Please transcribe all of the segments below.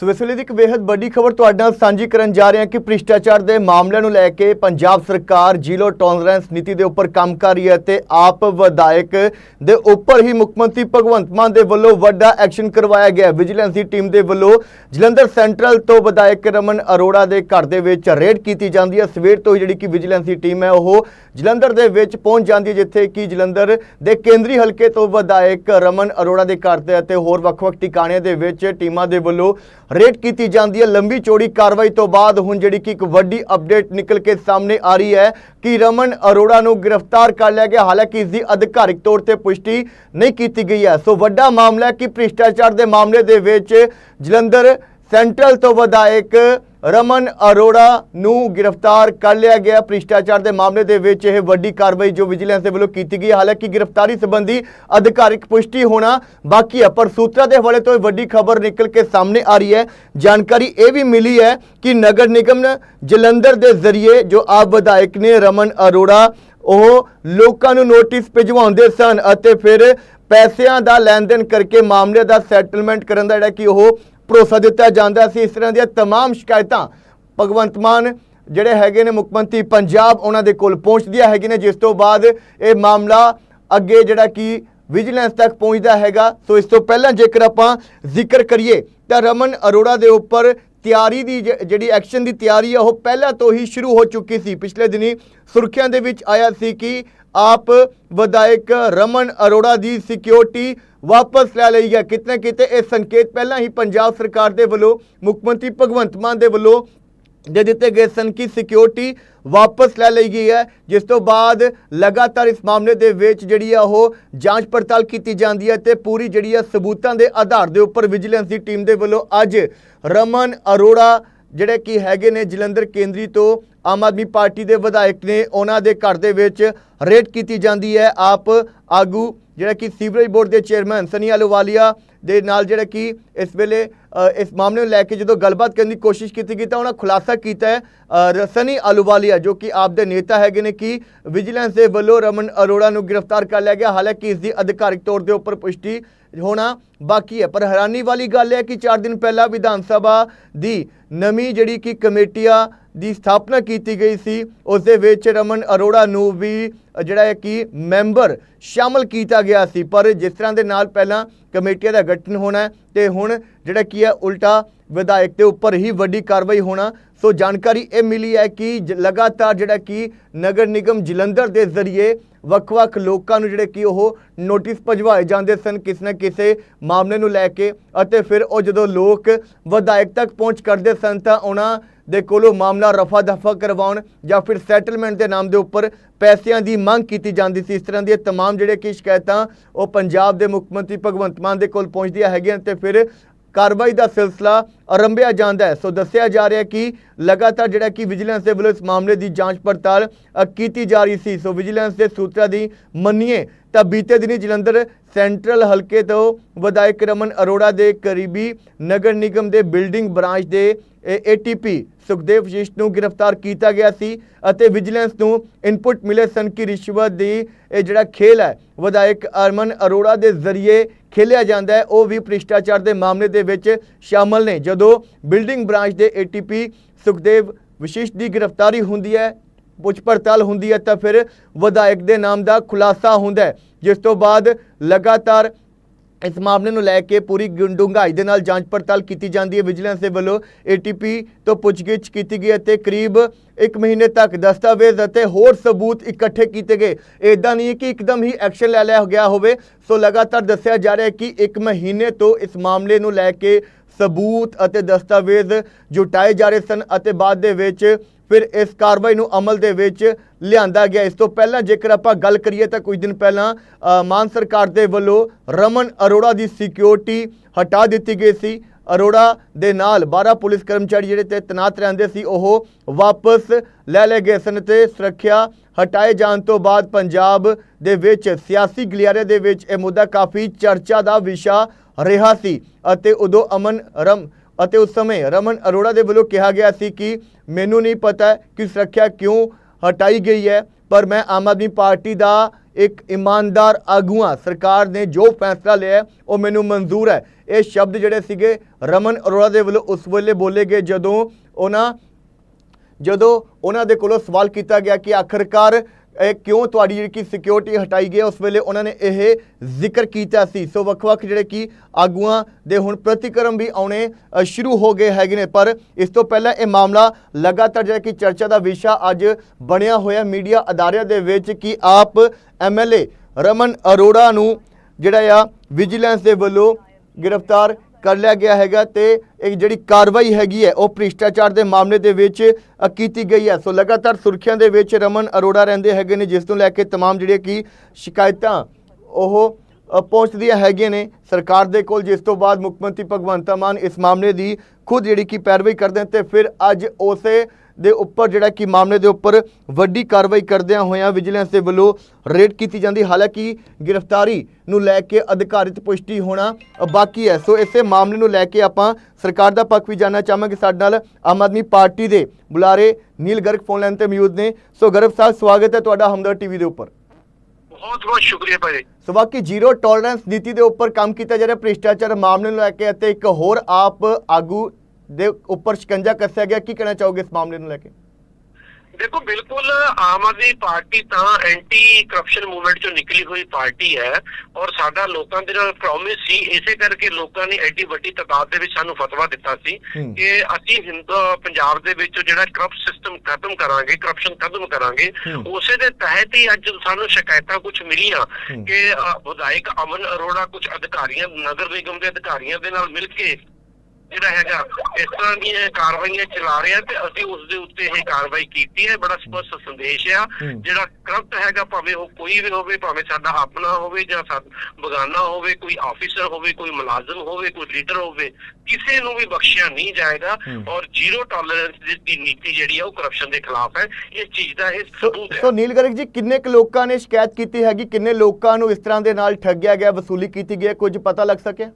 ਸੋ ਇਸ ਵੇਲੇ ਦੀ ਇੱਕ ਬੇहद ਵੱਡੀ ਖਬਰ ਤੁਹਾਡੇ ਨਾਲ ਸਾਂਝੀ ਕਰਨ ਜਾ ਰਹੇ ਹਾਂ ਕਿ ਭ੍ਰਿਸ਼ਟਾਚਾਰ ਦੇ ਮਾਮਲਿਆਂ ਨੂੰ ਲੈ ਕੇ ਪੰਜਾਬ ਸਰਕਾਰ ਜ਼ੀਰੋ ਟੋਲਰੈਂਸ ਨੀਤੀ ਦੇ ਉੱਪਰ ਕੰਮ ਕਰ ਰਹੀ ਹੈ ਤੇ ਆਪ ਵਿਧਾਇਕ ਦੇ ਉੱਪਰ ਹੀ ਮੁੱਖ ਮੰਤਰੀ ਭਗਵੰਤ ਮਾਨ ਦੇ ਵੱਲੋਂ ਵੱਡਾ ਐਕਸ਼ਨ ਕਰਵਾਇਆ ਗਿਆ ਵਿਜੀਲੈਂਸ ਦੀ ਟੀਮ ਦੇ ਵੱਲੋਂ ਜਲੰਧਰ ਸੈਂਟਰਲ ਤੋਂ ਵਿਧਾਇਕ ਰਮਨ ਅਰੋੜਾ ਦੇ ਘਰ ਦੇ ਵਿੱਚ ਰੇਡ ਕੀਤੀ ਜਾਂਦੀ ਹੈ। ਸਵੇਰ ਤੋਂ ਹੀ ਜਿਹੜੀ ਕਿ ਵਿਜੀਲੈਂਸ ਦੀ ਟੀਮ ਹੈ, ਉਹ ਜਲੰਧਰ ਦੇ ਵਿੱਚ ਪਹੁੰਚ ਜਾਂਦੀ ਹੈ, ਜਿੱਥੇ ਕਿ ਜਲੰਧਰ ਦੇ ਕੇਂਦਰੀ ਹਲਕੇ ਤੋਂ ਵਿਧਾਇਕ ਰਮਨ ਅਰੋੜਾ ਦੇ ਘਰ ਤੇ ਅਤੇ ਹੋਰ ਵੱਖ-ਵੱਖ ਟਿਕਾਣਿਆਂ ਦੇ ਵਿੱਚ ਟੀਮਾਂ ਦੇ ਵੱਲੋਂ ਰੇਟ ਕੀਤੀ ਜਾਂਦੀ ਹੈ। ਲੰਬੀ ਚੋੜੀ ਕਾਰਵਾਈ ਤੋਂ ਬਾਅਦ ਹੁਣ ਜਿਹੜੀ ਕਿ ਇੱਕ ਵੱਡੀ ਅਪਡੇਟ ਨਿਕਲ ਕੇ ਸਾਹਮਣੇ ਆ ਰਹੀ ਹੈ ਕਿ ਰਮਨ ਅਰੋੜਾ ਨੂੰ ਗ੍ਰਿਫਤਾਰ ਕਰ ਲਿਆ ਗਿਆ। ਹਾਲਾਂਕਿ ਇਸ ਦੀ ਅਧਿਕਾਰਿਕ ਤੌਰ ਤੇ ਪੁਸ਼ਟੀ ਨਹੀਂ ਕੀਤੀ ਗਈ ਹੈ। ਸੋ ਵੱਡਾ ਮਾਮਲਾ ਕਿ ਭ੍ਰਿਸ਼ਟਾਚਾਰ ਦੇ ਮਾਮਲੇ ਦੇ ਵਿੱਚ ਜਲੰਧਰ ਸੈਂਟਰਲ ਤੋਂ ਵਿਧਾਇਕ ਰਮਨ ਅਰੋੜਾ ਨੂੰ ਗ੍ਰਿਫਤਾਰ ਕਰ ਲਿਆ ਗਿਆ ਭ੍ਰਿਸ਼ਟਾਚਾਰ ਦੇ ਮਾਮਲੇ ਦੇ ਵਿੱਚ ਇਹ ਵੱਡੀ ਕਾਰਵਾਈ ਜੋ ਵਿਜੀਲੈਂਸ ਦੇ ਵੱਲੋਂ ਕੀਤੀ ਗਈ ਹੈ। ਹਾਲਾਂਕਿ ਗ੍ਰਿਫਤਾਰੀ ਸੰਬੰਧੀ ਅਧਿਕਾਰਿਕ ਪੁਸ਼ਟੀ ਹੋਣਾ ਬਾਕੀ ਹੈ, ਪਰ ਸੂਤਰਾਂ ਦੇ ਹਵਾਲੇ ਤੋਂ ਇਹ ਵੱਡੀ ਖਬਰ ਨਿਕਲ ਕੇ ਸਾਹਮਣੇ ਆ ਰਹੀ ਹੈ ਜਾਣਕਾਰੀ ਇਹ ਵੀ ਮਿਲੀ ਹੈ ਕਿ ਨਗਰ ਨਿਗਮ ਜਲੰਧਰ ਦੇ ਜ਼ਰੀਏ ਜੋ ਆਪ ਵਿਧਾਇਕ ਨੇ ਰਮਨ ਅਰੋੜਾ, ਉਹ ਲੋਕਾਂ ਨੂੰ ਨੋਟਿਸ ਭਿਜਵਾਉਂਦੇ ਸਨ ਅਤੇ ਫਿਰ ਪੈਸਿਆਂ ਦਾ ਲੈਣ ਦੇਣ ਕਰਕੇ ਮਾਮਲੇ ਦਾ ਸੈਟਲਮੈਂਟ ਕਰਨ ਦਾ ਜਿਹੜਾ ਕਿ ਉਹ ਭਰੋਸਾ ਦਿੱਤਾ ਜਾਂਦਾ ਸੀ ਇਸ ਤਰ੍ਹਾਂ ਦੀਆਂ तमाम ਸ਼ਿਕਾਇਤਾਂ ਭਗਵੰਤ ਮਾਨ ਜਿਹੜੇ ਹੈਗੇ ਨੇ ਮੁੱਖ ਮੰਤਰੀ ਪੰਜਾਬ ਉਹਨਾਂ ਦੇ ਕੋਲ ਪਹੁੰਚਦੀਆਂ ਹੈਗੇ ਨੇ ਜਿਸ ਤੋਂ ਬਾਅਦ ਇਹ ਮਾਮਲਾ ਅੱਗੇ ਜਿਹੜਾ ਕਿ ਵਿਜੀਲੈਂਸ ਤੱਕ ਪਹੁੰਚਦਾ ਹੈਗਾ ਸੋ ਇਸ ਤੋਂ ਪਹਿਲਾਂ ਜੇਕਰ ਆਪਾਂ ਜ਼ਿਕਰ ਕਰੀਏ ਤਾਂ ਰਮਨ ਅਰੋੜਾ ਦੇ ਉੱਪਰ ਤਿਆਰੀ ਦੀ ਜ- ਜਿਹੜੀ ਐਕਸ਼ਨ ਦੀ ਤਿਆਰੀ ਹੈ ਉਹ ਪਹਿਲਾਂ ਤੋਂ ਹੀ ਸ਼ੁਰੂ ਹੋ ਚੁੱਕੀ ਸੀ ਪਿਛਲੇ ਦਿਨੀ ਸੁਰਖੀਆਂ ਦੇ ਵਿੱਚ ਆਇਆ ਸੀ ਕਿ ਆਪ ਵਿਧਾਇਕ ਰਮਨ ਅਰੋੜਾ ਦੀ ਸਿਕਿਉਰਿਟੀ ਵਾਪਸ ਲੈ ਲਈ ਹੈ। ਕਿਤਨੇ ਕਿਤੇ ਇਹ ਸੰਕੇਤ ਪਹਿਲਾਂ ਹੀ ਪੰਜਾਬ ਸਰਕਾਰ ਦੇ ਵੱਲੋਂ, ਮੁੱਖ ਮੰਤਰੀ ਭਗਵੰਤ ਮਾਨ ਦੇ ਵੱਲੋਂ ਦੇ ਦਿੱਤੇ ਗਏ ਸਨ ਕਿ ਸਿਕਿਉਰਿਟੀ ਵਾਪਸ ਲੈ ਲਈ ਗਈ ਹੈ। ਜਿਸ ਤੋਂ ਬਾਅਦ ਲਗਾਤਾਰ ਇਸ ਮਾਮਲੇ ਦੇ ਵਿੱਚ ਜਿਹੜੀ ਆ ਉਹ ਜਾਂਚ ਪੜਤਾਲ ਕੀਤੀ ਜਾਂਦੀ ਹੈ ਤੇ ਪੂਰੀ ਜਿਹੜੀ ਆ ਸਬੂਤਾਂ ਦੇ ਆਧਾਰ ਦੇ ਉੱਪਰ ਵਿਜੀਲੈਂਸ ਦੀ ਟੀਮ ਦੇ ਵੱਲੋਂ ਅੱਜ ਰਮਨ ਅਰੋੜਾ ਜਿਹੜੇ ਕਿ ਹੈਗੇ ਨੇ ਜਲੰਧਰ ਕੇਂਦਰੀ ਤੋਂ ਆਮ ਆਦਮੀ ਪਾਰਟੀ ਦੇ ਵਿਧਾਇਕ ਨੇ ਉਹਨਾਂ ਦੇ ਘਰ ਦੇ ਵਿੱਚ ਰੇਡ ਕੀਤੀ ਜਾਂਦੀ ਹੈ। ਆਪ ਆਗੂ ਜਿਹੜਾ ਕਿ ਸੀਵਰੇਜ ਬੋਰਡ ਦੇ ਚੇਅਰਮੈਨ ਸਨੀ ਆਲੂਵਾਲੀਆ ਦੇ ਨਾਲ ਜਿਹੜਾ ਕਿ ਇਸ ਵੇਲੇ ਇਸ ਮਾਮਲੇ ਨੂੰ ਲੈ ਕੇ ਜਦੋਂ ਗੱਲਬਾਤ ਕਰਨ ਦੀ ਕੋਸ਼ਿਸ਼ ਕੀਤੀ ਗਈ ਤਾਂ ਉਹਨਾਂ ਖੁਲਾਸਾ ਕੀਤਾ ਹੈ ਅ, ਸਨੀ ਆਲੂਵਾਲੀਆ ਜੋ ਕਿ ਆਪ ਦੇ ਨੇਤਾ ਹੈਗੇ ਨੇ ਕਿ ਵਿਜੀਲੈਂਸ ਦੇ ਵੱਲੋਂ ਰਮਨ ਅਰੋੜਾ ਨੂੰ ਗ੍ਰਿਫਤਾਰ ਕਰ ਲਿਆ ਗਿਆ। ਹਾਲਾਂਕਿ ਇਸ ਦੀ ਅਧਿਕਾਰਿਕ ਤੌਰ ਦੇ ਉੱਪਰ ਪੁਸ਼ਟੀ ਹੋਣਾ ਬਾਕੀ ਹੈ। ਪਰ ਹੈਰਾਨੀ ਵਾਲੀ ਗੱਲ ਹੈ ਕਿ 4 ਦਿਨ ਪਹਿਲਾਂ ਵਿਧਾਨ ਸਭਾ ਦੀ ਨਵੀਂ ਜਿਹੜੀ ਕਿ ਕਮੇਟੀਆਂ ਦੀ ਸਥਾਪਨਾ ਕੀਤੀ ਗਈ ਸੀ, ਉਸ ਦੇ ਵਿੱਚ ਰਮਨ ਅਰੋੜਾ ਨੂੰ ਵੀ ਜਿਹੜਾ ਹੈ ਕਿ ਮੈਂਬਰ ਸ਼ਾਮਲ ਕੀਤਾ ਗਿਆ ਸੀ। ਪਰ ਜਿਸ ਤਰ੍ਹਾਂ ਦੇ ਨਾਲ ਪਹਿਲਾਂ ਕਮੇਟੀਆਂ ਦਾ ਗਠਨ ਹੋਣਾ ਹੈ ਤੇ ਹੁਣ ਜਿਹੜਾ ਕੀ ਹੈ, ਉਲਟਾ ਵਿਧਾਇਕ ਦੇ ਉੱਪਰ ਹੀ ਵੱਡੀ ਕਾਰਵਾਈ ਹੋਣਾ, ਸੋ ਜਾਣਕਾਰੀ ਇਹ ਮਿਲੀ ਹੈ ਕਿ ਜ- ਲਗਾਤਾਰ ਜਿਹੜਾ ਕਿ ਨਗਰ ਨਿਗਮ ਜਲੰਧਰ ਦੇ ਜ਼ਰੀਏ ਵੱਖ-ਵੱਖ ਲੋਕਾਂ ਨੂੰ ਜਿਹੜੇ ਕਿ ਉਹ ਨੋਟਿਸ ਭਜਵਾਏ ਜਾਂਦੇ ਸਨ ਕਿਸੇ ਨਾ ਕਿਸੇ ਮਾਮਲੇ ਨੂੰ ਲੈ ਕੇ ਅਤੇ ਫਿਰ ਉਹ ਜਦੋਂ ਲੋਕ ਵਿਧਾਇਕ ਤੱਕ ਪਹੁੰਚ ਕਰਦੇ ਸਨ ਤਾਂ ਉਹਨਾਂ ਦੇ ਕੋਲੋਂ ਮਾਮਲਾ ਰਫਾ ਦਫਾ ਕਰਵਾਉਣ ਜਾਂ ਫਿਰ ਸੈਟਲਮੈਂਟ ਦੇ ਨਾਮ ਦੇ ਉੱਪਰ ਪੈਸਿਆਂ ਦੀ ਮੰਗ ਕੀਤੀ ਜਾਂਦੀ ਸੀ ਇਸ ਤਰ੍ਹਾਂ ਦੀਆਂ तमाम ਜਿਹੜੇ ਕਿ ਸ਼ਿਕਾਇਤਾਂ ਉਹ ਪੰਜਾਬ ਦੇ ਮੁੱਖ ਮੰਤਰੀ ਭਗਵੰਤ ਮਾਨ ਦੇ ਕੋਲ ਪਹੁੰਚਦੀਆਂ ਹੈਗੀਆਂ ਤੇ ਫਿਰ ਕਾਰਵਾਈ ਦਾ ਸਿਲਸਿਲਾ ਆਰੰਭਿਆ ਜਾਂਦਾ ਹੈ। ਸੋ ਦੱਸਿਆ ਜਾ ਰਿਹਾ ਕਿ ਲਗਾਤਾਰ ਜਿਹੜਾ ਕਿ ਵਿਜੀਲੈਂਸ ਦੇ ਵੱਲੋਂ ਇਸ ਮਾਮਲੇ ਦੀ ਜਾਂਚ ਪੜਤਾਲ ਕੀਤੀ ਜਾ ਰਹੀ ਸੀ। ਸੋ ਵਿਜੀਲੈਂਸ ਦੇ ਸੂਤਰਾਂ ਦੀ ਮੰਨੀਏ ਤਾਂ ਬੀਤੇ ਦਿਨੀ ਜਲੰਧਰ ਸੈਂਟਰਲ ਹਲਕੇ ਤੋਂ ਵਿਧਾਇਕ ਰਮਨ ਅਰੋੜਾ ਦੇ ਕਰੀਬੀ ਨਗਰ ਨਿਗਮ ਦੇ ਬਿਲਡਿੰਗ ਬ੍ਰਾਂਚ ਦੇ ਏਟੀਪੀ ਸੁਖਦੇਵ ਵਸ਼ਿਸ਼ਟ ਨੂੰ ਗ੍ਰਿਫਤਾਰ ਕੀਤਾ ਗਿਆ ਸੀ ਅਤੇ ਵਿਜੀਲੈਂਸ ਨੂੰ ਇਨਪੁਟ ਮਿਲੇ ਸਨ ਕਿ ਰਿਸ਼ਵਤ ਦੀ, ਇਹ ਜਿਹੜਾ ਖੇਲ ਹੈ, ਵਿਧਾਇਕ ਅਰਮਨ ਅਰੋੜਾ ਦੇ ਜ਼ਰੀਏ ਖੇਲਿਆ ਜਾਂਦਾ ਹੈ। ਉਹ ਵੀ ਭ੍ਰਿਸ਼ਟਾਚਾਰ ਦੇ ਮਾਮਲੇ ਦੇ ਵਿੱਚ ਸ਼ਾਮਲ ਨੇ। ਜਦੋਂ ਬਿਲਡਿੰਗ ਬ੍ਰਾਂਚ ਦੇ ਏਟੀਪੀ ਸੁਖਦੇਵ ਵਿਸ਼ਿਸ਼ਟ ਦੀ ਗ੍ਰਿਫਤਾਰੀ ਹੁੰਦੀ ਹੈ, ਪੁੱਛ ਪੜਤਾਲ ਹੁੰਦੀ ਹੈ, ਤਾਂ ਫਿਰ ਵਿਧਾਇਕ ਦੇ ਨਾਮ ਦਾ ਖੁਲਾਸਾ ਹੁੰਦਾ ਹੈ, ਜਿਸ ਤੋਂ ਬਾਅਦ ਲਗਾਤਾਰ ਇਸ ਮਾਮਲੇ ਨੂੰ ਲੈ ਕੇ ਪੂਰੀ ਗੁੰ- ਡੂੰਘਾਈ ਦੇ ਨਾਲ ਜਾਂਚ ਪੜਤਾਲ ਕੀਤੀ ਜਾਂਦੀ ਹੈ। ਵਿਜੀਲੈਂਸ ਦੇ ਵੱਲੋਂ ਏਟੀਪੀ ਤੋਂ ਪੁੱਛਗਿੱਛ ਕੀਤੀ ਗਈ ਅਤੇ ਕਰੀਬ 1 ਮਹੀਨੇ ਤੱਕ ਦਸਤਾਵੇਜ਼ ਅਤੇ ਹੋਰ ਸਬੂਤ ਇਕੱਠੇ ਕੀਤੇ ਗਏ। ਇਦਾਂ ਨਹੀਂ ਕਿ ਇੱਕਦਮ ਹੀ ਐਕਸ਼ਨ ਲੈ ਲਿਆ ਗਿਆ ਹੋਵੇ। ਸੋ ਲਗਾਤਾਰ ਦੱਸਿਆ ਜਾ ਰਿਹਾ ਹੈ ਕਿ 1 ਮਹੀਨੇ ਤੋਂ ਇਸ ਮਾਮਲੇ ਨੂੰ ਲੈ ਕੇ ਸਬੂਤ ਅਤੇ ਦਸਤਾਵੇਜ਼ ਜੁਟਾਏ ਜਾ ਰਹੇ ਸਨ ਅਤੇ ਬਾਅਦ ਦੇ ਵਿੱਚ ਫਿਰ ਇਸ ਕਾਰਵਾਈ ਨੂੰ ਅਮਲ ਦੇ ਵਿੱਚ ਲਿਆਂਦਾ ਗਿਆ। ਇਸ ਤੋਂ ਪਹਿਲਾਂ ਜੇਕਰ ਆਪਾਂ ਗੱਲ ਕਰੀਏ ਤਾਂ ਕੁਝ ਦਿਨ ਪਹਿਲਾਂ ਮਾਨ ਸਰਕਾਰ ਦੇ ਵੱਲੋਂ ਰਮਨ ਅਰੋੜਾ ਦੀ ਸਿਕਿਉਰਿਟੀ ਹਟਾ ਦਿੱਤੀ ਗਈ ਸੀ। ਅਰੋੜਾ ਦੇ ਨਾਲ 12 ਪੁਲਿਸ ਕਰਮਚਾਰੀ ਜਿਹੜੇ ਤੇ ਤਨਾਤ ਰਹਿੰਦੇ ਸੀ, ਉਹ ਵਾਪਸ ਲੈ ਲਏ ਗਏ ਸਨ ਤੇ ਸੁਰੱਖਿਆ ਹਟਾਏ ਜਾਣ ਤੋਂ ਬਾਅਦ ਪੰਜਾਬ ਦੇ ਵਿੱਚ ਸਿਆਸੀ ਗਲਿਆਰੇ ਦੇ ਵਿੱਚ ਇਹ ਮੁੱਦਾ ਕਾਫੀ ਚਰਚਾ ਦਾ ਵਿਸ਼ਾ ਰਿਹਾ ਸੀ ਅਤੇ ਉਦੋਂ ਅਮਨ ਰਮ ਅਤੇ ਉਸ ਸਮੇਂ ਰਮਨ ਅਰੋੜਾ ਦੇ ਵੱਲੋਂ ਕਿਹਾ ਗਿਆ ਸੀ ਕਿ ਮੈਨੂੰ ਨਹੀਂ ਪਤਾ ਕਿ ਸੁਰੱਖਿਆ ਕਿਉਂ ਹਟਾਈ ਗਈ ਹੈ, ਪਰ ਮੈਂ ਆਮ ਆਦਮੀ ਪਾਰਟੀ ਦਾ ਇੱਕ ਇਮਾਨਦਾਰ ਆਗੂਆਂ, ਸਰਕਾਰ ਨੇ ਜੋ ਫੈਸਲਾ ਲਿਆ ਉਹ ਮੈਨੂੰ ਮਨਜ਼ੂਰ ਹੈ। ਇਹ ਸ਼ਬਦ ਜਿਹੜੇ ਸੀਗੇ, ਰਮਨ ਅਰੋੜਾ ਦੇ ਵੱਲੋਂ ਉਸ ਵੇਲੇ ਬੋਲੇ ਗਏ ਜਦੋਂ ਉਹਨਾਂ ਜਦੋਂ ਉਹਨਾਂ ਦੇ ਕੋਲੋਂ ਸਵਾਲ ਕੀਤਾ ਗਿਆ ਕਿ ਆਖਰਕਾਰ ਕਿਉਂ ਤੁਹਾਡੀ ਜਿਹੜੀ ਕਿ ਸਿਕਿਉਰਿਟੀ ਹਟਾਈ ਗਈ ਹੈ, ਉਸ ਵੇਲੇ ਉਹਨਾਂ ਨੇ ਇਹ ਜ਼ਿਕਰ ਕੀਤਾ ਸੀ। ਸੋ ਵੱਖ-ਵੱਖ ਜਿਹੜੇ ਕਿ ਆਗੂਆਂ ਦੇ ਹੁਣ ਪ੍ਰਤੀਕਰਮ ਵੀ ਆਉਣੇ ਸ਼ੁਰੂ ਹੋ ਗਏ ਹੈਗੇ ਨੇ। ਪਰ ਇਸ ਤੋਂ ਪਹਿਲਾਂ ਇਹ ਮਾਮਲਾ ਲਗਾਤਾਰ ਜਿਹੜਾ ਕਿ ਚਰਚਾ ਦਾ ਵਿਸ਼ਾ ਅੱਜ ਬਣਿਆ ਹੋਇਆ ਮੀਡੀਆ ਅਦਾਰਿਆਂ ਦੇ ਵਿੱਚ ਕਿ ਆਪ ਐਮਐਲਏ ਰਮਨ ਅਰੋੜਾ ਨੂੰ ਜਿਹੜਾ ਆ ਵਿਜੀਲੈਂਸ ਦੇ ਵੱਲੋਂ ਗ੍ਰਿਫਤਾਰ ਕਰ ਲਿਆ ਗਿਆ ਹੈਗਾ ਤੇ ਇੱਕ ਜਿਹੜੀ ਕਾਰਵਾਈ ਹੈਗੀ ਹੈ ਉਹ ਭ੍ਰਿਸ਼ਟਾਚਾਰ ਦੇ ਮਾਮਲੇ ਦੇ ਵਿੱਚ ਅ, ਕੀਤੀ ਗਈ ਹੈ ਸੋ ਲਗਾਤਾਰ ਸੁਰਖੀਆਂ ਦੇ ਵਿੱਚ ਰਮਨ ਅਰੋੜਾ ਰਹਿੰਦੇ ਹੈਗੇ ਨੇ ਜਿਸ ਨੂੰ ਲੈ ਕੇ तमाम ਜਿਹੜੀਆਂ ਕੀ ਸ਼ਿਕਾਇਤਾਂ ਉਹ ਅ, ਪਹੁੰਚਦੀਆਂ ਹੈਗੀਆਂ ਨੇ ਸਰਕਾਰ ਦੇ ਕੋਲ ਜਿਸ ਤੋਂ ਬਾਅਦ ਮੁੱਖ ਮੰਤਰੀ ਭਗਵੰਤ ਮਾਨ ਇਸ ਮਾਮਲੇ ਦੀ ਖੁਦ ਜਿਹੜੀ ਕੀ ਪੈਰਵਾਈ ਕਰਦੇ ਹਨ ਤੇ ਫਿਰ ਅੱਜ ਉਸੇ ਦੇ ਉੱਪਰ ਜਿਹੜਾ ਕਿ ਮਾਮਲੇ ਦੇ ਉੱਪਰ ਵੱਡੀ ਕਾਰਵਾਈ ਕਰਦਿਆਂ ਹੋਇਆਂ ਵਿਜੀਲੈਂਸ ਦੇ ਵੱਲੋਂ ਰੇਡ ਕੀਤੀ ਜਾਂਦੀ। ਹਾਲਾਂਕਿ ਗ੍ਰਿਫਤਾਰੀ ਨੂੰ ਲੈ ਕੇ ਅਧਿਕਾਰਿਤ ਪੁਸ਼ਟੀ ਹੋਣਾ ਬਾਕੀ ਹੈ। ਸੋ ਇਸੇ ਮਾਮਲੇ ਨੂੰ ਲੈ ਕੇ ਆਪਾਂ ਸਰਕਾਰ ਦਾ ਪੱਖ ਵੀ ਜਾਨਣਾ ਚਾਹਾਂਗੇ। ਸਾਡੇ ਨਾਲ ਆਮ ਆਦਮੀ ਪਾਰਟੀ ਦੇ ਬੁਲਾਰੇ ਨੀਲ ਗਰਗ ਫੋਨ ਲਾਈਨ ਤੇ ਮੌਜੂਦ ਨੇ। ਸੋ ਗਰਗ ਸਾਹਿਬ ਸਵਾਗਤ ਹੈ ਤੁਹਾਡਾ ਹਮਦਰ ਟੀਵੀ ਦੇ ਉੱਪਰ। ਬਹੁਤ ਬਹੁਤ ਸ਼ੁਕਰੀਆ ਭਾਈ। ਸੋ ਬਾਕੀ ਜ਼ੀਰੋ ਟੋਲਰੈਂਸ ਨੀਤੀ ਦੇ ਉੱਪਰ ਕੰਮ ਕੀਤਾ ਜਾ ਰਿਹਾ। ਭ੍ਰਿਸ਼ਟਾਚਾਰ ਮਾਮਲੇ ਨੂੰ ਲੈ ਕੇ ਅਤੇ ਇੱਕ ਹੋਰ ਆਪ ਆਗੂ ਦੇ ਉੱਪਰ ਸ਼ਿਕੰਜਾ ਕੱਸਿਆ ਗਿਆ ਕੀ ਕਹਿਣਾ ਚਾਹੋਗੇ ਇਸ ਮਾਮਲੇ ਨੂੰ ਲੈ ਕੇ ਦੇਖੋ ਬਿਲਕੁਲ ਆਮ ਆਦਮੀ ਪਾਰਟੀ ਤਾਂ ਐਂਟੀ ਕਰਪਸ਼ਨ ਮੂਵਮੈਂਟ ਚੋਂ ਨਿਕਲੀ ਹੋਈ ਪਾਰਟੀ ਹੈ ਔਰ ਸਾਡਾ ਲੋਕਾਂ ਦੇ ਨਾਲ ਪ੍ਰੋਮਿਸ ਸੀ ਇਸੇ ਕਰਕੇ ਲੋਕਾਂ ਨੇ ਐਡੀ ਵੱਡੀ ਤਾਦਾਦ ਦੇ ਵਿੱਚ ਸਾਨੂੰ ਫਤਵਾ ਦਿੱਤਾ ਸੀ। ਕਿ ਅਸੀਂ ਹਿੰਦੂ ਪੰਜਾਬ ਦੇ ਵਿੱਚ ਜਿਹੜਾ ਕਰਪਟ ਸਿਸਟਮ ਖਤਮ ਕਰਾਂਗੇ ਕਰਪਸ਼ਨ ਖਤਮ ਕਰਾਂਗੇ। ਉਸੇ ਦੇ ਤਹਿਤ ਹੀ ਅੱਜ ਸਾਨੂੰ ਸ਼ਿਕਾਇਤਾਂ ਕੁਝ ਮਿਲੀਆਂ। ਕਿ ਵਿਧਾਇਕ ਅਮਨ ਅਰੋੜਾ ਕੁਝ ਅਧਿਕਾਰੀਆਂ ਨਗਰ ਨਿਗਮ ਦੇ ਅਧਿਕਾਰੀਆਂ ਦੇ ਨਾਲ ਮਿਲ ਕੇ ਜਿਹੜਾ ਹੈਗਾ ਇਸ ਤਰ੍ਹਾਂ ਦੀਆਂ ਕਾਰਵਾਈਆਂ ਚਲਾ ਰਿਹਾ ਤੇ ਅਸੀਂ ਉਸ ਦੇ ਉੱਤੇ ਇਹ ਕਾਰਵਾਈ ਕੀਤੀ ਹੈ। ਬੜਾ ਸਪਸ਼ਟ ਸੰਦੇਸ਼ ਆ। ਜਿਹੜਾ ਕਰਪਟ ਹੈਗਾ ਭਾਵੇਂ ਉਹ ਕੋਈ ਵੀ ਹੋਵੇ ਭਾਵੇਂ ਸਾਡਾ ਆਪਣਾ ਹੋਵੇ ਜਾਂ ਬਗਾਨਾ ਹੋਵੇ ਕੋਈ ਆਫੀਸਰ ਹੋਵੇ ਕੋਈ ਮੁਲਾਜ਼ਮ ਹੋਵੇ ਕੋਈ ਲੀਡਰ ਹੋਵੇ ਕਿਸੇ ਨੂੰ ਵੀ ਬਖਸ਼ਿਆ ਨਹੀਂ ਜਾਏਗਾ। ਔਰ ਜ਼ੀਰੋ ਟੋਲਰੈਂਸ ਦੀ ਨੀਤੀ ਜਿਹੜੀ ਆ ਉਹ ਕਰਪਸ਼ਨ ਦੇ ਖਿਲਾਫ ਹੈ। ਇਸ ਚੀਜ਼ ਦਾ ਇਹ ਸਬੂਤ ਹੈ। ਸੋ ਨੀਲ ਗਰਗ ਜੀ ਕਿੰਨੇ ਕੁ ਲੋਕਾਂ ਨੇ ਸ਼ਿਕਾਇਤ ਕੀਤੀ ਹੈਗੀ? ਕਿੰਨੇ ਲੋਕਾਂ ਨੂੰ ਇਸ ਤਰ੍ਹਾਂ ਦੇ ਨਾਲ ਠੱਗਿਆ ਗਿਆ ਵਸੂਲੀ ਕੀਤੀ ਗਈ ਕੁਝ ਪਤਾ ਲੱਗ ਸਕਿਆ?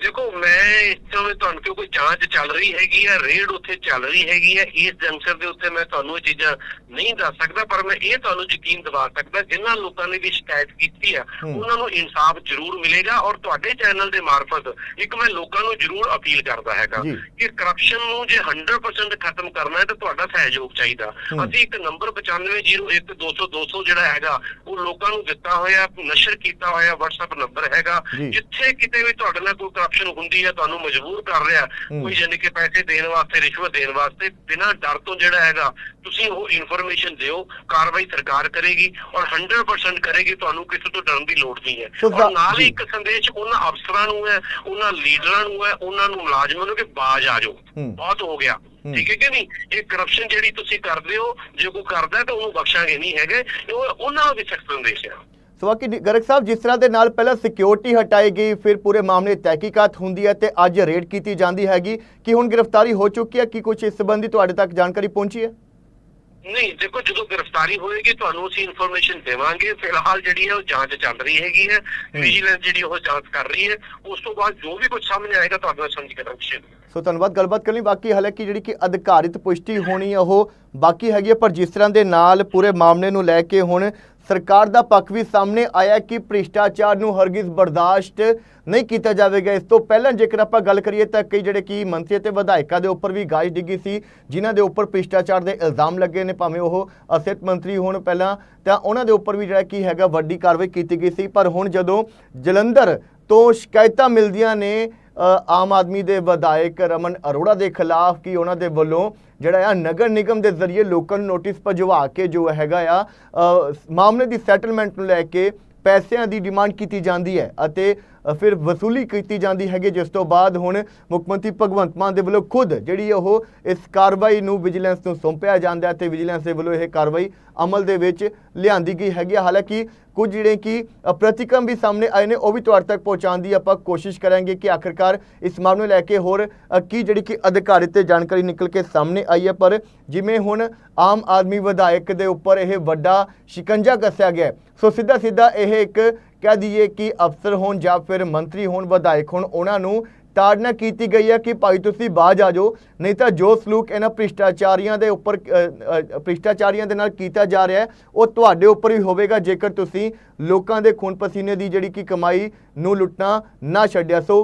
ਦੇਖੋ ਮੈਂ ਇਸ ਸਮੇਂ ਤੁਹਾਨੂੰ ਕਿਉਂ ਕੋਈ ਜਾਂਚ ਚੱਲ ਰਹੀ ਹੈਗੀ ਹੈ ਰੇਡ ਉੱਥੇ ਚੱਲ ਰਹੀ ਹੈਗੀ ਹੈ ਇਸ ਜੰਕਸ਼ਨ ਦੇ ਉੱਤੇ ਮੈਂ ਤੁਹਾਨੂੰ ਇਹ ਚੀਜ਼ਾਂ ਨਹੀਂ ਦੱਸ ਸਕਦਾ ਪਰ ਮੈਂ ਇਹ ਤੁਹਾਨੂੰ ਯਕੀਨ ਦਿਵਾ ਸਕਦਾ ਜਿਨ੍ਹਾਂ ਲੋਕਾਂ ਨੇ ਵੀ ਸ਼ਿਕਾਇਤ ਕੀਤੀ ਆ। ਉਹਨਾਂ ਨੂੰ ਇਨਸਾਫ ਜ਼ਰੂਰ ਮਿਲੇਗਾ ਔਰ ਤੁਹਾਡੇ ਚੈਨਲ ਦੇ ਮਾਰਫਤ ਇੱਕ ਮੈਂ ਲੋਕਾਂ ਨੂੰ ਜ਼ਰੂਰ ਅਪੀਲ ਕਰਦਾ ਹੈਗਾ। ਕਿ ਕਰਪਸ਼ਨ ਨੂੰ ਜੇ 100% ਖਤਮ ਕਰਨਾ ਹੈ ਤਾਂ ਤੁਹਾਡਾ ਸਹਿਯੋਗ ਚਾਹੀਦਾ। ਅਸੀਂ ਇੱਕ ਨੰਬਰ 9501 200 200 ਜਿਹੜਾ ਹੈਗਾ ਉਹ ਲੋਕਾਂ ਨੂੰ ਦਿੱਤਾ ਹੋਇਆ ਨਸ਼ਰ ਕੀਤਾ ਹੋਇਆ WhatsApp ਨੰਬਰ ਹੈਗਾ। ਜਿੱਥੇ ਕਿਤੇ ਵੀ ਤੁਹਾਡੇ ਨਾਲ ਕੋਈ ਕਰਪਸ਼ਨ ਹੁੰਦੀ ਹੈ ਤੁਹਾਨੂੰ ਮਜਬੂਰ ਕਰ ਰਿਹਾ। ਕੋਈ ਜਾਨੀ ਕਿ ਪੈਸੇ ਦੇਣ ਵਾਸਤੇ ਰਿਸ਼ਵਤ ਦੇਣ ਵਾਸਤੇ ਬਿਨਾਂ ਡਰ ਤੋਂ ਜਿਹੜਾ ਹੈਗਾ ਤੁਸੀਂ ਉਹ ਇਨਫੋਰਮੇਸ਼ਨ ਦਿਓ ਕਾਰਵਾਈ ਸਰਕਾਰ ਕਰੇਗੀ ਔਰ 100% ਕਰੇਗੀ ਤੁਹਾਨੂੰ ਕਿਸੇ ਤੋਂ ਡਰਨ ਦੀ ਲੋੜ ਨਹੀਂ ਹੈ ਔਰ ਨਾਲ। ਹੀ ਇੱਕ ਸੰਦੇਸ਼ ਉਹਨਾਂ ਅਫਸਰਾਂ ਨੂੰ ਹੈ ਉਹਨਾਂ ਲੀਡਰਾਂ ਨੂੰ ਹੈ ਉਹਨਾਂ ਨੂੰ ਮੁਲਾਜ਼ਮਾਂ ਨੂੰ ਕਿ ਬਾਜ ਆ ਜਾਓ। ਬਹੁਤ ਹੋ ਗਿਆ। ਠੀਕ ਹੈ ਕਿ ਨਹੀਂ ਇਹ ਕਰਪਸ਼ਨ ਜਿਹੜੀ ਤੁਸੀਂ ਕਰਦੇ ਹੋ ਜੇ ਕੋਈ ਕਰਦਾ ਤਾਂ ਉਹਨੂੰ ਬਖਸ਼ਾਂਗੇ ਨਹੀਂ ਹੈਗੇ ਉਹ ਉਹਨਾਂ ਵੀ ਸਖਤ ਸੰਦੇਸ਼ ਹੈ ਸੋ ਬਾਕੀ ਗਰਗ ਸਾਹਿਬ ਜਿਸ ਤਰ੍ਹਾਂ ਦੇ ਨਾਲ ਪਹਿਲਾਂ ਸਿਕਿਉਰਿਟੀ ਹਟਾਈ ਗਈ ਫਿਰ ਪੂਰੇ ਮਾਮਲੇ ਦੀ ਤਹਿਕੀਕਾਤ ਹੁੰਦੀ ਹੈ ਤੇ ਅੱਜ ਰੇਡ ਕੀਤੀ ਜਾਂਦੀ ਹੈਗੀ ਕਿ ਹੁਣ ਗ੍ਰਿਫਤਾਰੀ ਹੋ ਚੁੱਕੀ ਹੈ? ਕਿ ਕੁਝ ਇਸ ਸੰਬੰਧੀ ਤੁਹਾਡੇ ਤੱਕ ਜਾਣਕਾਰੀ ਪਹੁੰਚੀ ਹੈ? ਨਹੀਂ ਦੇਖੋ ਜਦੋਂ ਗ੍ਰਿਫਤਾਰੀ ਹੋਏਗੀ ਤੁਹਾਨੂੰ ਅਸੀਂ ਇਨਫੋਰਮੇਸ਼ਨ ਦੇਵਾਂਗੇ। ਫਿਲਹਾਲ ਜਿਹੜੀ ਹੈ ਉਹ ਜਾਂਚ ਚੱਲ ਰਹੀ ਹੈਗੀ ਹੈ। ਵਿਜੀਲੈਂਸ ਜਿਹੜੀ ਉਹ ਜਾਂਚ ਕਰ ਰਹੀ ਹੈ। ਉਸ ਤੋਂ ਬਾਅਦ ਜੋ ਵੀ ਕੁਝ ਸਾਹਮਣੇ ਆਏਗਾ ਤੁਹਾਨੂੰ ਨਾਲ ਸਾਂਝੀ ਕਰਾਂਗੇ ਸੋ ਧੰਨਵਾਦ ਗੱਲਬਾਤ ਕਰਨ ਲਈ ਬਾਕੀ ਹਾਲਾਂਕਿ ਜਿਹੜੀ ਕਿ ਅਧਿਕਾਰਿਤ ਪੁਸ਼ਟੀ ਹੋਣੀ ਹੈ ਉਹ ਬਾਕੀ ਹੈਗੀ ਪਰ ਜਿਸ ਤਰ੍ਹਾਂ ਦੇ ਨਾਲ ਪੂਰੇ ਮਾਮਲੇ ਨੂੰ ਲੈ ਕੇ ਹੁਣ ਸਰਕਾਰ ਦਾ ਪੱਖ ਵੀ ਸਾਹਮਣੇ ਆਇਆ ਕਿ ਭ੍ਰਿਸ਼ਟਾਚਾਰ ਨੂੰ ਹਰਗਿਜ਼ ਬਰਦਾਸ਼ਤ ਨਹੀਂ ਕੀਤਾ ਜਾਵੇਗਾ। ਇਸ ਤੋਂ ਪਹਿਲਾਂ ਜੇਕਰ ਆਪਾਂ ਗੱਲ ਕਰੀਏ ਤਾਂ ਕਈ ਜਿਹੜੇ ਕਿ ਮੰਤਰੀ ਅਤੇ ਵਿਧਾਇਕਾਂ ਦੇ ਉੱਪਰ ਵੀ ਗਾਜ ਡਿੱਗੀ ਸੀ, ਜਿਨ੍ਹਾਂ ਦੇ ਉੱਪਰ ਭ੍ਰਿਸ਼ਟਾਚਾਰ ਦੇ ਇਲਜ਼ਾਮ ਲੱਗੇ ਨੇ, ਭਾਵੇਂ ਉਹ ਸਿਹਤ ਮੰਤਰੀ ਹੋਣ ਪਹਿਲਾਂ, ਤਾਂ ਉਹਨਾਂ ਦੇ ਉੱਪਰ ਵੀ ਜਿਹੜਾ ਕੀ ਹੈਗਾ ਵੱਡੀ ਕਾਰਵਾਈ ਕੀਤੀ ਗਈ ਸੀ। ਪਰ ਹੁਣ ਜਦੋਂ ਜਲੰਧਰ ਤੋਂ ਸ਼ਿਕਾਇਤਾਂ ਮਿਲਦੀਆਂ ਨੇ ਆਮ ਆਦਮੀ ਦੇ ਵਿਧਾਇਕ ਰਮਨ ਅਰੋੜਾ ਦੇ ਖਿਲਾਫ, ਕਿ ਉਹਨਾਂ ਦੇ ਵੱਲੋਂ ਜਿਹੜਾ ਆ ਨਗਰ ਨਿਗਮ ਦੇ ਜ਼ਰੀਏ ਲੋਕਾਂ ਨੂੰ ਨੋਟਿਸ ਭਜਵਾ ਕੇ ਜੋ ਹੈਗਾ ਆ ਮਾਮਲੇ ਦੀ ਸੈਟਲਮੈਂਟ ਨੂੰ ਲੈ ਕੇ ਪੈਸਿਆਂ ਦੀ ਡਿਮਾਂਡ ਕੀਤੀ ਜਾਂਦੀ ਹੈ ਅਤੇ ਫਿਰ ਵਸੂਲੀ ਕੀਤੀ ਜਾਂਦੀ ਹੈਗੀ, ਜਿਸ ਤੋਂ ਬਾਅਦ ਹੁਣ ਮੁੱਖ ਮੰਤਰੀ ਭਗਵੰਤ ਮਾਨ ਦੇ ਵੱਲੋਂ ਖੁਦ ਜਿਹੜੀ ਉਹ ਇਸ ਕਾਰਵਾਈ ਨੂੰ ਵਿਜੀਲੈਂਸ ਨੂੰ ਸੌਂਪਿਆ ਜਾਂਦਾ ਹੈ ਤੇ ਵਿਜੀਲੈਂਸ ਦੇ ਵੱਲੋਂ ਇਹ ਕਾਰਵਾਈ ਅਮਲ ਦੇ ਵਿੱਚ ਲਿਆਂਦੀ ਗਈ ਹੈਗੀ ਹੈ। ਹਾਲਾਂਕਿ ਕੁਝ ਜਿਹੜੇ ਕਿ ਪ੍ਰਤੀਕਰਮ ਵੀ ਸਾਹਮਣੇ ਆਏ ਨੇ, ਉਹ ਵੀ ਤੁਹਾਡੇ ਤੱਕ ਪਹੁੰਚਾਉਣ ਦੀ ਆਪਾਂ ਕੋਸ਼ਿਸ਼ ਕਰਾਂਗੇ ਕਿ ਆਖਰਕਾਰ ਇਸ ਮਾਮਲੇ ਨੂੰ ਲੈ ਕੇ ਹੋਰ ਕੀ ਜਿਹੜੀ ਕਿ ਅਧਿਕਾਰਿਤ ਤੇ ਜਾਣਕਾਰੀ ਨਿਕਲ ਕੇ ਸਾਹਮਣੇ ਆਈ ਹੈ ਪਰ ਜਿਵੇਂ ਹੁਣ ਆਮ ਆਦਮੀ ਵਿਧਾਇਕ ਦੇ ਉੱਪਰ ਇਹ ਵੱਡਾ ਸ਼ਿਕੰਜਾ ਕੱਸਿਆ ਗਿਆ ਸੋ ਸਿੱਧਾ ਸਿੱਧਾ ਇਹ ਇੱਕ ਕਹਿ ਦਈਏ ਕਿ ਅਫਸਰ ਹੋਣ ਜਾਂ ਫਿਰ ਮੰਤਰੀ ਹੋਣ, ਵਿਧਾਇਕ ਹੋਣ, ਉਹਨਾਂ ਨੂੰ ਤਾੜਨਾ ਕੀਤੀ ਗਈ ਹੈ ਕਿ ਭਾਈ ਤੁਸੀਂ ਬਾਜ ਆ ਜਾਓ, ਨਹੀਂ ਤਾਂ ਜੋ ਸਲੂਕ ਇਹਨਾਂ ਭ੍ਰਿਸ਼ਟਾਚਾਰੀਆਂ ਦੇ ਉੱਪਰ ਭ੍ਰਿਸ਼ਟਾਚਾਰੀਆਂ ਦੇ ਨਾਲ ਕੀਤਾ ਜਾ ਰਿਹਾ ਹੈ, ਉਹ ਤੁਹਾਡੇ ਉੱਪਰ ਹੀ ਹੋਵੇਗਾ ਜੇਕਰ ਤੁਸੀਂ ਲੋਕਾਂ ਦੇ ਖੂਨ ਪਸੀਨੇ ਦੀ ਜਿਹੜੀ ਕਿ ਕਮਾਈ ਨੂੰ ਲੁੱਟਣਾ ਨਾ ਛੱਡਿਆ। ਸੋ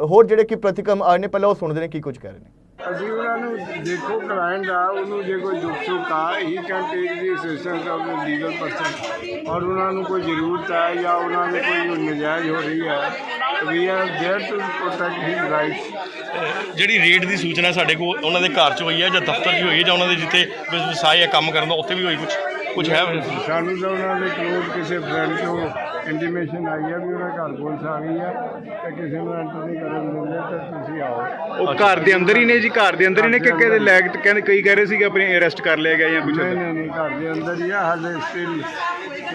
ਹੋਰ ਜਿਹੜੇ ਕਿ ਪ੍ਰਤੀਕਰਮ ਆਏ ਨੇ, ਪਹਿਲਾਂ ਉਹ ਸੁਣਦੇ ਨੇ ਕੀ ਕੁਝ ਕਹਿ ਰਹੇ ਨੇ। ਅਸੀਂ ਉਹਨਾਂ ਨੂੰ ਦੇਖੋ ਕਲਾਇੰਟ ਆ ਉਹਨੂੰ ਜੇ ਕੋਈ ਦੁੱਖ ਸੁੱਖ ਆ he can take the assistance of the legal person ਔਰ ਉਹਨਾਂ ਨੂੰ ਕੋਈ ਜ਼ਰੂਰਤ ਹੈ ਜਾਂ ਉਹਨਾਂ ਦੇ ਕੋਈ ਨਜਾਇਜ਼ ਹੋ ਰਹੀ ਹੈ we are there to protect his rights ਜਿਹੜੀ ਰੇਡ ਦੀ ਸੂਚਨਾ ਸਾਡੇ ਕੋਲ ਉਹਨਾਂ ਦੇ ਘਰ 'ਚ ਹੋਈ ਹੈ ਜਾਂ ਦਫ਼ਤਰ 'ਚ ਹੋਈ ਹੈ ਜਾਂ ਉਹਨਾਂ ਦੇ ਜਿੱਥੇ ਵਿਵਸਾਏ ਹੈ ਕੰਮ ਕਰਨ ਦਾ ਉੱਥੇ ਵੀ ਹੋਈ ਕੁਝ ਕੁਝ ਹੈ ਸਾਨੂੰ ਤਾਂ ਉਹਨਾਂ ਦੇ ਕੋਲ ਕਿਸੇ ਫਰੈਂਡ ਤੋਂ ਇੰਟੀਮੇਸ਼ਨ ਆਈ ਹੈ ਵੀ ਉਹਨਾਂ ਘਰ ਪੁਲਿਸ ਆ ਗਈ ਹੈ ਤੇ ਕਿਸੇ ਨੂੰ ਐਂਟਰ ਨਹੀਂ ਕਰਨ ਦਿੰਦੇ ਤਾਂ ਤੁਸੀਂ ਆਓ। ਉਹ ਘਰ ਦੇ ਅੰਦਰ ਹੀ ਨੇ ਜੀ ਘਰ ਦੇ ਅੰਦਰ ਹੀ ਨੇ ਕਿ ਕਿਹਦੇ ਲੈਗ ਤੇ ਕਹਿੰਦੇ ਕਈ ਕਹਿ ਰਹੇ ਸੀ ਕਿ ਆਪਣੇ ਅਰੈਸਟ ਕਰ ਲਿਆ ਗਿਆ ਜਾਂ ਕੁਝ ਨਹੀਂ ਨਹੀਂ ਨਹੀਂ ਘਰ ਦੇ ਅੰਦਰ ਹੀ ਆ ਹਾਲੇ still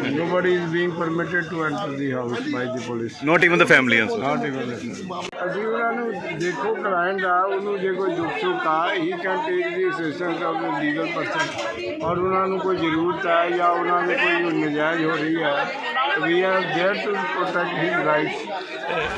nobody is being permitted to enter the house by the police not even the family answer not even ਅਸੀਂ ਉਹਨਾਂ ਨੂੰ ਦੇਖੋ ਕਲਾਇੰਟ ਆ ਉਹਨੂੰ ਜੇ ਕੋਈ ਦੁੱਖ ਸੁੱਖ ਆ he can take the assistance of the legal person or ਉਹਨਾਂ ਨੂੰ ਕੋਈ ਜ਼ਰੂਰਤ ਹੈ ਜਾਂ ਉਹਨਾਂ ਦੇ ਕੋਈ ਨਜਾਇਜ਼ ਹੋ ਰਹੀ ਹੈ we are there to protect his rights.